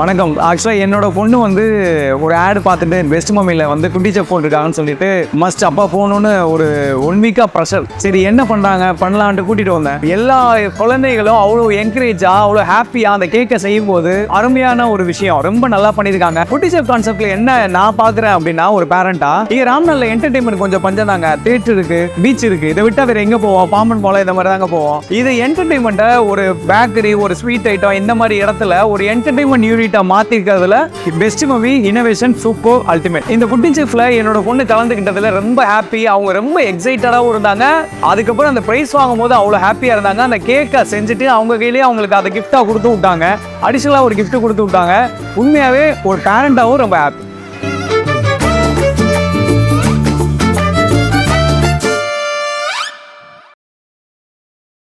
வணக்கம். ஆக்சுவலாக என்னோட பொண்ணு வந்து ஒரு ஆடு பார்த்துட்டு பெஸ்ட் மம்மியில் வந்து குட்டி செப் போட்டிருக்காங்கன்னு சொல்லிட்டு மஸ்ட் அப்பா போகணுன்னு ஒரு ஒன் வீக்காக ப்ரெஷர் சரி என்ன பண்ணுறாங்க பண்ணலான்ட்டு கூட்டிகிட்டு வந்தேன். எல்லா குழந்தைகளும் அவ்வளோ என்கரேஜாக அவ்வளோ ஹாப்பியாக அந்த கேக்கை செய்யும் போது அருமையான ஒரு விஷயம். ரொம்ப நல்லா பண்ணியிருக்காங்க. குட்டி செப் கான்செப்ட்ல என்ன நான் பார்க்குறேன் அப்படின்னா ஒரு பேரண்டா இங்கே ராம்நாளில் என்டர்டைன்மெண்ட் கொஞ்சம் பஞ்சம் தாங்க தேட்டர் இருக்கு பீச் இருக்கு. இதை விட்டா வேற எங்கே போவோம்? பாம்பன் போல இந்த மாதிரி தாங்க போவோம். இது என்டர்டைன்மெண்ட்டை ஒரு பேக்கரி ஒரு ஸ்வீட் ஐட்டம் இந்த மாதிரி இடத்துல ஒரு என்டர்டைன்மெண்ட் யூனிட்டா மாற்றிருக்கிறதுல best movie innovation super ultimate இந்த குட்டிங் செஃப்ல என்னோட பொண்ணு கலந்துக்கிட்டதில் ரொம்ப ஹாப்பி அவங்க ரொம்ப எக்ஸைட்டடாகவும் இருந்தாங்க. அதுக்கப்புறம் அந்த ப்ரைஸ் வாங்கும்போது அவ்வளோ ஹாப்பியாக இருந்தாங்க. அந்த கேக்கை செஞ்சுட்டு அவங்க கையிலேயே அவங்களுக்கு அதை கிஃப்டாக கொடுத்து விட்டாங்க. அடிஷனலாக ஒரு கிஃப்ட்டு கொடுத்து விட்டாங்க. உண்மையாகவே ஒரு பேரண்ட்டாகவும் ரொம்ப ஹாப்பி